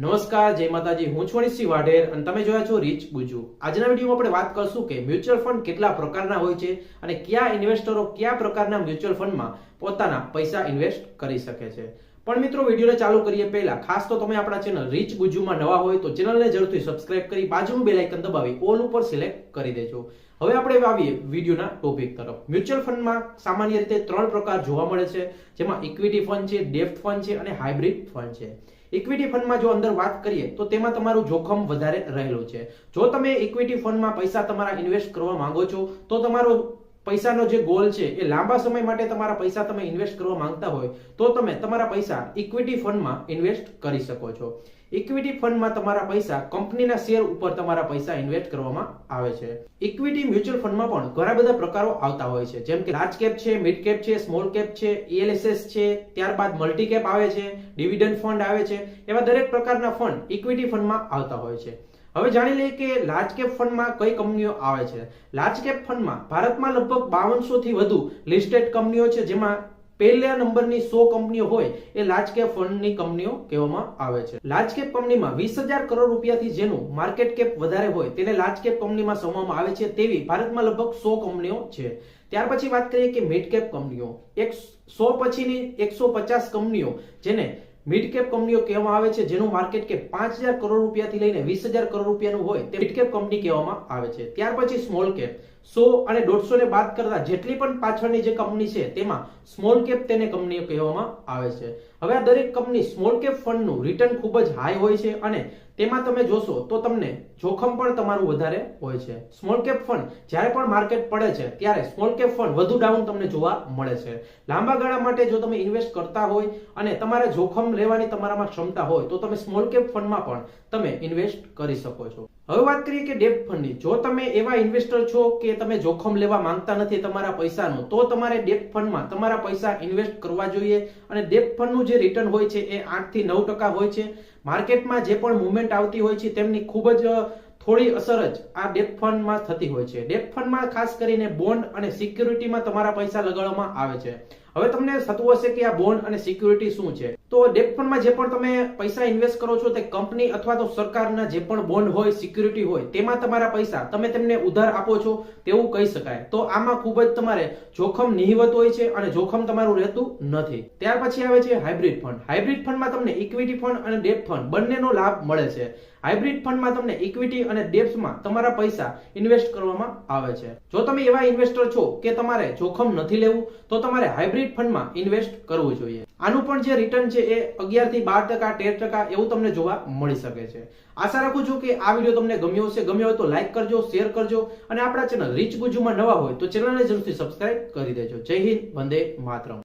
નમસ્કાર, જય માતાજી. હું છું અનિશસિંહ વાઢેર અને તમે જોયા છો રીચ ગુજુ. આજના વિડીયોમાં આપણે વાત કરશું કે મ્યુચ્યુઅલ ફંડ કેટલા પ્રકારના હોય છે અને કયા ઇન્વેસ્ટરો કયા પ્રકારના મ્યુચ્યુઅલ ફંડમાં પોતાના પૈસા ઇન્વેસ્ટ કરી શકે છે. પણ મિત્રો, વિડીયોને ચાલુ કરીએ પહેલા. ખાસ તો તમે આપણા ચેનલ રીચ ગુજુમાં નવા હોય તો ચેનલને જરૂરથી સબસ્ક્રાઇબ કરી બાજુનું બે લાઇકન દબાવી ઓલ ઉપર સિલેક્ટ કરી દેજો. હવે આપણે આવીએ વિડીયોના ટોપિક તરફ. મ્યુચ્યુઅલ ફંડમાં સામાન્ય રીતે ત્રણ પ્રકાર જોવા મળે છે, જેમાં ઇક્વિટી ફંડ છે ડેફ્ટ ફંડ છે અને હાઇબ્રિડ ફંડ છે. ઇક્વિટી ફંડમાં જો અંદર વાત કરીએ, તો તેમાં તમારું જોખમ વધારે રહેલું છે. જો તમે ઇક્વિટી ફંડમાં પૈસા તમારા ઇન્વેસ્ટ કરવા માંગો છો, તો તમારો પૈસાનો જે ગોલ છે, એ લાંબા સમય માટે તમારા પૈસા તમે ઇન્વેસ્ટ કરવા માંગતા હોય, તો તમે તમારા પૈસા ઇક્વિટી ફંડમાં ઇન્વેસ્ટ કરી શકો છો. ઇક્વિટી ફંડમાં તમારા પૈસા કંપનીના શેર ઉપર તમારા પૈસા ઇન્વેસ્ટ કરવામાં આવે છે. ઇક્વિટી મ્યુચ્યુઅલ ફંડમાં પણ ઘણા બધા પ્રકારો આવતા હોય છે. જેમ કે લાર્જ કેપ છે મિડ કેપ છે સ્મોલ કેપ છે ઈએલએસએસ છે, ત્યારબાદ મલ્ટી કેપ આવે છે ડિવિડન્ડ ફંડ આવે છે, એવા દરેક પ્રકારના ફંડ ઇક્વિટી ફંડમાં આવતા હોય છે. હવે જાણી લઈએ કે લાર્જ કેપ ફંડમાં કઈ કંપનીઓ આવે છે? લાર્જ કેપ ફંડમાં ભારતમાં લગભગ બાવનસો થી વધુ લિસ્ટેડ કંપનીઓ છે, જેમાં પહેલા નંબરની સો કંપનીઓ હોય એ લાર્જ કેપ ફંડની કંપનીઓ કહેવામાં આવે છે. લાર્જ કેપ કંપનીમાં વીસ હજાર કરોડ રૂપિયાથી જેનું માર્કેટ કેપ વધારે હોય તેને લાર્જ કેપ કંપનીમાં સમાવવામાં આવે છે તેવી ભારતમાં લગભગ સો કંપનીઓ છે. ત્યાર પછી વાત કરીએ કે મિડ કેપ કંપનીઓ. એક સો પછીની એકસો પચાસ કંપનીઓ જેને મિડ કેપ કંપનીઓ કહેવામાં આવે છે, જેનું માર્કેટ કે પાંચ હજાર કરોડ રૂપિયાથી લઈને વીસ હજાર કરોડ રૂપિયાનું હોય, તે મિડ કેપ કંપની કહેવામાં આવે છે. ત્યાર પછી સ્મોલ કેપ સો અને દોઢસો ને બાદ કરતા જેટલી પણ પાછળની જે કંપની છે, તેમાં સ્મોલ કેપ તેને કંપનીઓ કહેવામાં આવે છે. હવે આ દરેક કંપની સ્મોલ કેપ ફંડનું રિટર્ન ખૂબ જ હાઈ હોય છે અને તેમાં તમે જોશો તો તમને જોખમ પણ તમારું વધારે હોય છે. સ્મોલ કેપ ફંડ જ્યારે પણ માર્કેટ પડે છે, ત્યારે સ્મોલ કેપ ફંડ વધુ ડાઉન તમને જોવા મળે છે. લાંબા ગાળા માટે જો તમે ઇન્વેસ્ટ કરતા હોય અને તમારે જોખમ લેવાની તમારામાં ક્ષમતા હોય તો તમે સ્મોલ કેપ ફંડમાં પણ તમે ઇન્વેસ્ટ કરી શકો છો. હવે વાત કરીએ કે ડેટ ફંડની. જો તમે એવા ઇન્વેસ્ટર છો કે તમે જોખમ લેવા માંગતા નથી તમારા પૈસાનું, તો તમારે ડેટ ફંડમાં તમારા પૈસા ઇન્વેસ્ટ કરવા જોઈએ અને ડેટ ફંડનું જે રિટર્ન હોય છે એ આઠથી નવ ટકા હોય છે. માર્કેટમાં જે પણ મુવમેન્ટ આવતી હોય છે તેમની ખૂબ જ થોડી અસર જ આ ડેટ ફંડમાં થતી હોય છે. ડેટ ફંડમાં ખાસ કરીને બોન્ડ અને સિક્યુરિટીમાં તમારા પૈસા લગાડવામાં આવે છે. હવે તમને થતું હશે કે આ બોન્ડ અને સિક્યુરિટી શું છે? તો ડેટ ફંડમાં જે પણ તમે પૈસા ઇન્વેસ્ટ કરો છો તે કંપની અથવા તો સરકારના જે પણ બોન્ડ હોય સિક્યુરિટી હોય, તેમાં તમારા પૈસા તમે તેમને ઉધાર આપો છો તેવું કહી શકાય. તો આમાં ખૂબ જ તમારે જોખમ નિહિવત હોય છે અને જોખમ તમારું રહેતું નથી. ત્યાર પછી આવે છે હાઇબ્રિડ ફંડ હાઇબ્રિડ ફંડમાં તમને ઇક્વિટી ફંડ અને ડેટ ફંડ બંનેનો લાભ મળે છે. હાઇબ્રિડ ફંડમાં તમને ઇક્વિટી અને ડેપ્સમાં તમારા પૈસા ઇન્વેસ્ટ કરવામાં આવે છે. જો તમે એવા ઇન્વેસ્ટર છો કે તમારે જોખમ નથી લેવું, તો તમારે હાઇબ્રિડ ફંડમાં ઇન્વેસ્ટ કરવું જોઈએ. આનું પણ જે રિટર્ન છે એ અગિયારથી બાર ટકા, તેર ટકા એવું તમને જોવા મળી શકે છે. આશા રાખું છું કે આ વીડિયો તમને ગમ્યો હશે. ગમ્યો હોય તો લાઇક કરજો શેર કરજો અને આપણા ચેનલ રીચ ગુજુમાં નવા હોય તો ચેનલને જરૂરથી સબસ્ક્રાઇબ કરી દેજો. જય હિન્દ, વંદે માતરમ.